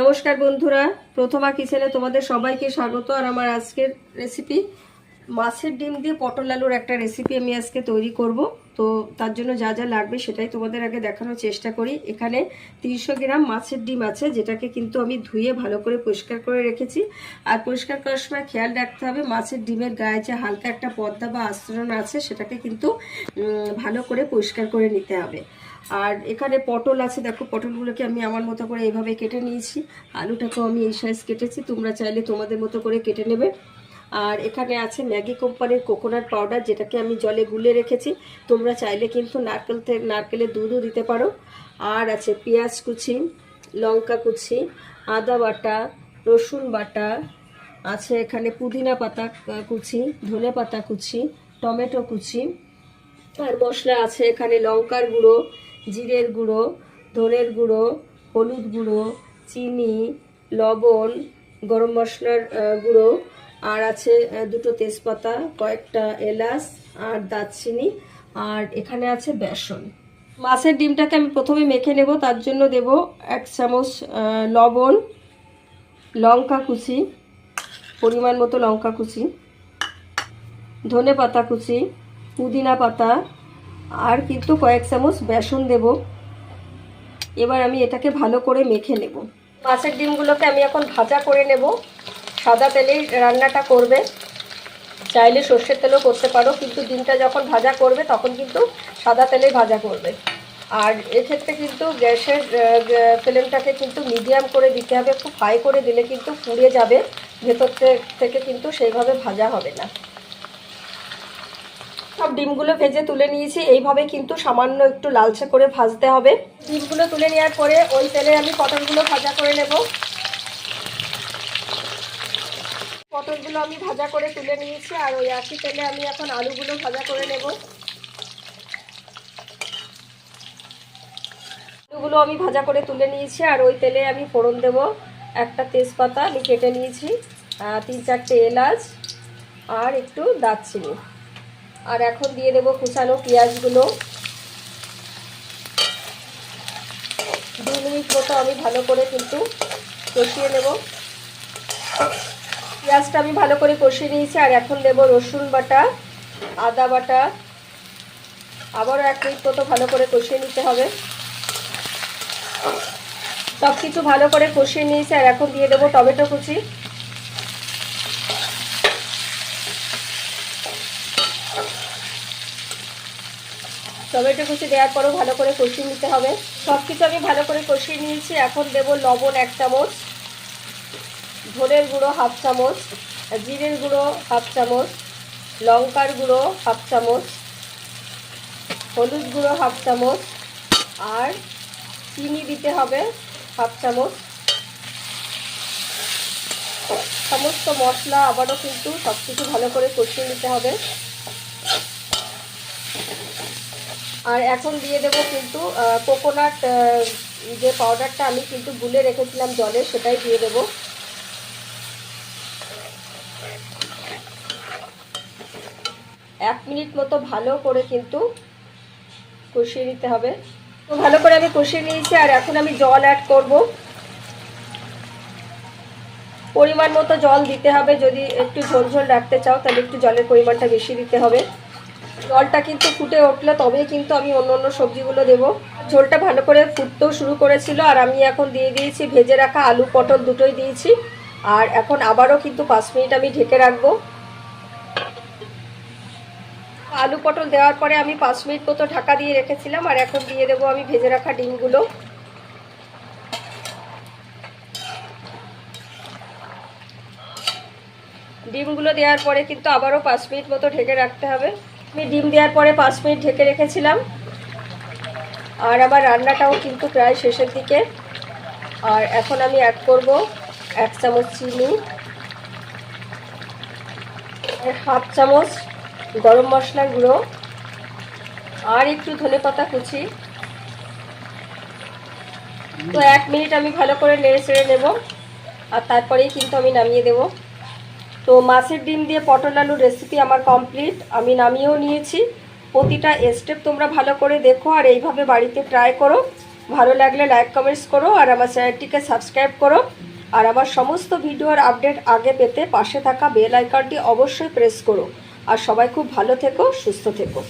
নমস্কার বন্ধুরা, প্রথমা কিচেনে তোমাদের সবাইকে স্বাগত। আর আমার আজকের রেসিপি মাছের ডিম দিয়ে পটল আলুর একটা রেসিপি আমি আজকে তৈরি করব। তো তার জন্য যা যা লাগবে সেটাই তোমাদের আগে দেখানোর চেষ্টা করি। এখানে তিনশো গ্রাম মাছের ডিম আছে, যেটাকে কিন্তু আমি ধুয়ে ভালো করে পরিষ্কার করে রেখেছি। আর পরিষ্কার করার সময় খেয়াল রাখতে হবে, মাছের ডিমের গায়ে যে হালকা একটা পর্দা বা আস্তরণ আছে, সেটাকে কিন্তু ভালো করে পরিষ্কার করে নিতে হবে। আর এখানে পটল আছে, দেখো পটলগুলোকে আমি আমার মতো করে এইভাবে কেটে নিয়েছি। আলুটাকেও আমি এই সাইজ কেটেছি, তোমরা চাইলে তোমাদের মতো করে কেটে নেবে। আর এখানে আছে ম্যাগি কোম্পানির কোকোনাট পাউডার, যেটাকে আমি জলে গুলে রেখেছি। তোমরা চাইলে কিন্তু নারকেল থেকে নারকেলের দুধও দিতে পারো। আর আছে পেঁয়াজ কুচি, লঙ্কা কুচি, আদা বাটা, রসুন বাটা, আছে এখানে পুদিনা পাতা কুচি, ধনে পাতা কুচি, টমেটো কুচি। আর মশলা আছে এখানে লঙ্কার গুঁড়ো জিরের গুঁড়ো, ধনের গুঁড়ো, হলুদ গুঁড়ো, চিনি, লবণ, গরম মশলার গুঁড়ো, আর আছে দুটো তেজপাতা, কয়েকটা এলাচ আর দারচিনি, আর এখানে আছে বেসন। মাছের ডিমটাকে আমি প্রথমে মেখে নেব, তার জন্য দেব এক চামচ লবণ, লঙ্কা কুচি, পরিমাণ মতো লঙ্কা কুচি, ধনে পাতা কুচি, পুদিনা পাতা আর কিন্তু কয়েক চামচ বেসন দেব। এবার আমি এটাকে ভালো করে মেখে নেব। মাছের ডিমগুলোকে আমি এখন ভাজা করে নেব। সাদা তেলেই রান্নাটা করবে। চাইলে সর্ষের তেলও করতে পারো, কিন্তু ডিমটা যখন ভাজা করবে তখন কিন্তু সাদা তেলেই ভাজা করবে। আর এক্ষেত্রে কিন্তু গ্যাসের ফ্লেমটাকে কিন্তু মিডিয়াম করে দিতে হবে। খুব হাই করে দিলে কিন্তু পুড়ে যাবে। ভেতর থেকে কিন্তু সেইভাবে ভাজা হবে না। সব ডিমগুলো ভেজে তুলে নিয়েছি। এইভাবে কিন্তু সামান্য একটু লালচে করে ভাজতে হবে। ডিমগুলো তুলে নেওয়ার পরে ওই তেলে আমি পটলগুলো ভাজা করে নেব। পটলগুলো আমি ভাজা করে তুলে নিয়েছি আর ওই একই তেলে আমি এখন আলুগুলো ভাজা করে নেব। আলুগুলো আমি ভাজা করে তুলে নিয়েছি আর ওই তেলে আমি ফোড়ন দেব। একটা তেজপাতা আমি কেটে নিয়েছি তিন চারটে এলাচ আর একটু দারচিনি। আর এখন দিয়ে দেবো কুচানো পেঁয়াজগুলো। দু মিনিট মতো আমি ভালো করে কিন্তু কষিয়ে নেব। পেঁয়াজটা আমি ভালো করে কষিয়ে নিয়েছি, আর এখন দেব রসুন বাটা, আদা বাটা। আবারও এক মিনিট মতো ভালো করে কষিয়ে নিতে হবে। সব কিছু ভালো করে কষিয়ে নিয়েছি, আর এখন দিয়ে দেবো টমেটো কুচি। টমেটো কুচি দেওয়ার পরও ভালো করে কষিয়ে নিতে হবে। সব কিছু আমি ভালো করে কষিয়ে নিয়েছি। এখন দেব লবণ এক চামচ, ধনের গুঁড়ো হাফ চামচ, জিরের গুঁড়ো হাফ চামচ, লঙ্কার গুঁড়ো হাফ চামচ, হলুদ গুঁড়ো হাফ চামচ, আর চিনি দিতে হবে হাফ চামচ। সমস্ত মশলা আবারও কিন্তু সব কিছু ভালো করে কষিয়ে নিতে হবে। আর এখন দিয়ে দেবো কিন্তু কোকোনাট যে পাউডারটা আমি কিন্তু গুলে রেখেছিলাম জলে, সেটাই দিয়ে দেবো। এক মিনিট মতো ভালো করে কিন্তু কষিয়ে নিতে হবে। তো ভালো করে আমি কষিয়ে নিয়েছি, আর এখন আমি জল অ্যাড করব। পরিমাণ মতো জল দিতে হবে, যদি একটু ঝোল ঝোল রাখতে চাও, তাহলে একটু জলের পরিমাণটা বেশি দিতে হবে। জলটা কিন্তু ফুটে উঠলে, তবেই কিন্তু আমি অন্য অন্য সবজিগুলো দেব। ঝোলটা ভালো করে ফুটতেও শুরু করেছিল, আর আমি এখন দিয়ে দিয়েছি ভেজে রাখা আলু পটল দুটোই দিয়েছি। আর এখন আবারও কিন্তু পাঁচ মিনিট আমি ঢেকে রাখব। আলু পটল দেওয়ার পরে আমি পাঁচ মিনিট মতো ঢাকা দিয়ে রেখেছিলাম, আর এখন দিয়ে দেবো আমি ভেজে রাখা ডিমগুলো। ডিমগুলো দেওয়ার পরে কিন্তু আবারও পাঁচ মিনিট মতো ঢেকে রাখতে হবে। আমি ডিম দেওয়ার পরে পাঁচ মিনিট ঢেকে রেখেছিলাম। আর আমার রান্নাটাও কিন্তু প্রায় শেষের দিকে। আর এখন আমি অ্যাড করব এক চামচ চিনি, হাফ চামচ গরম মশলার গুঁড়ো, আর একটু ধনে পাতা কুচি। তো এক মিনিট আমি ভালো করে নেড়ে চেড়ে নেব, আর তারপরেই কিন্তু আমি নামিয়ে দেব। তো মাছের ডিম দিয়ে পটল আলুর রেসিপি আমার কমপ্লিট আমি নামিয়েও নিয়েছি। প্রতিটা স্টেপ তোমরা ভালো করে দেখো আর এইভাবে বাড়িতে ট্রাই করো। ভালো লাগলে লাইক কমেন্টস করো আর আমার চ্যানেলটিকে সাবস্ক্রাইব করো। আর আমার সমস্ত ভিডিওর আপডেট আগে পেতে পাশে থাকা বেল আইকনটি অবশ্যই প্রেস করো। আর সবাই খুব ভালো থেকো, সুস্থ থেকো।